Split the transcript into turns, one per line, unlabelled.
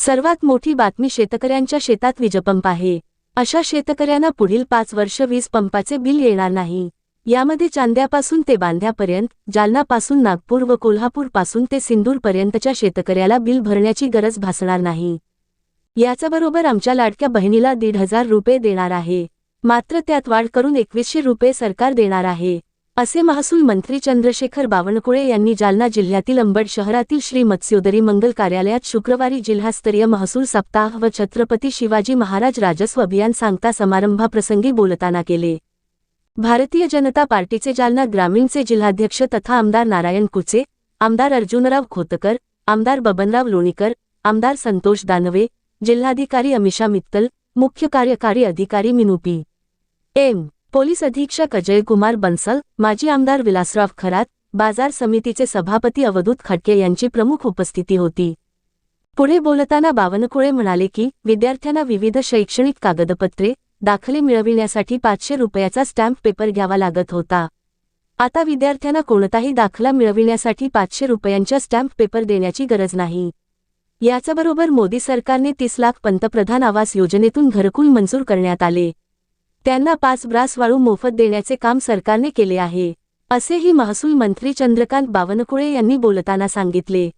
सर्वात मोठी बातमी शेतकऱ्यांच्या शेतात वीजपंप आहे. अशा शेतकऱ्यांना पुढील पाच वर्ष वीज पंपाचे बिल येणार नाही. यामध्ये चांद्यापासून ते बांध्यापर्यंत जालनापासून नागपूर व कोल्हापूरपासून ते सिंदूरपर्यंतच्या शेतकऱ्याला बिल भरण्याची गरज भासणार नाही. याच्याबरोबर आमच्या लाडक्या बहिणीला दीड हजार रुपये देणार आहे. मात्र त्यात वाढ करून एकवीसशे रुपये सरकार देणार आहे. असे महसूल मंत्री चंद्रशेखर बावनकुळे यांनी जालना जिल्ह्यातील अंबड शहरातील श्री मत्स्योदरी मंगल कार्यालयात शुक्रवारी जिल्हास्तरीय महसूल सप्ताह व छत्रपती शिवाजी महाराज राजस्व अभियान सांगता समारंभाप्रसंगी बोलताना केले. भारतीय जनता पार्टीचे जालना ग्रामीणचे जिल्हाध्यक्ष तथा आमदार नारायण कुचे आमदार अर्जुनराव खोतकर आमदार बबनराव लोणीकर आमदार संतोष दानवे जिल्हाधिकारी अमिषा मित्तल मुख्य कार्यकारी अधिकारी मिनुपी एम. पोलीस अधीक्षक अजय कुमार बन्सल माजी आमदार विलासराव खरात बाजार समितीचे सभापती अवधूत खटके यांची प्रमुख उपस्थिती होती. पुढे बोलताना बावनकुळे म्हणाले की विद्यार्थ्यांना विविध शैक्षणिक कागदपत्रे दाखले मिळविण्यासाठी पाचशे रुपयाचा स्टॅम्प पेपर घ्यावा लागत होता. आता विद्यार्थ्यांना कोणताही दाखला मिळविण्यासाठी पाचशे रुपयांच्या स्टॅम्प पेपर देण्याची गरज नाही. याचबरोबर मोदी सरकारने तीस लाख पंतप्रधान आवास योजनेतून घरकुल मंजूर करण्यात आले. त्यांना पाच ब्रास वाळू मोफत देण्याचे काम सरकारने केले आहे असेही महसूल मंत्री चंद्रकांत बावनकुळे यांनी बोलताना सांगितले.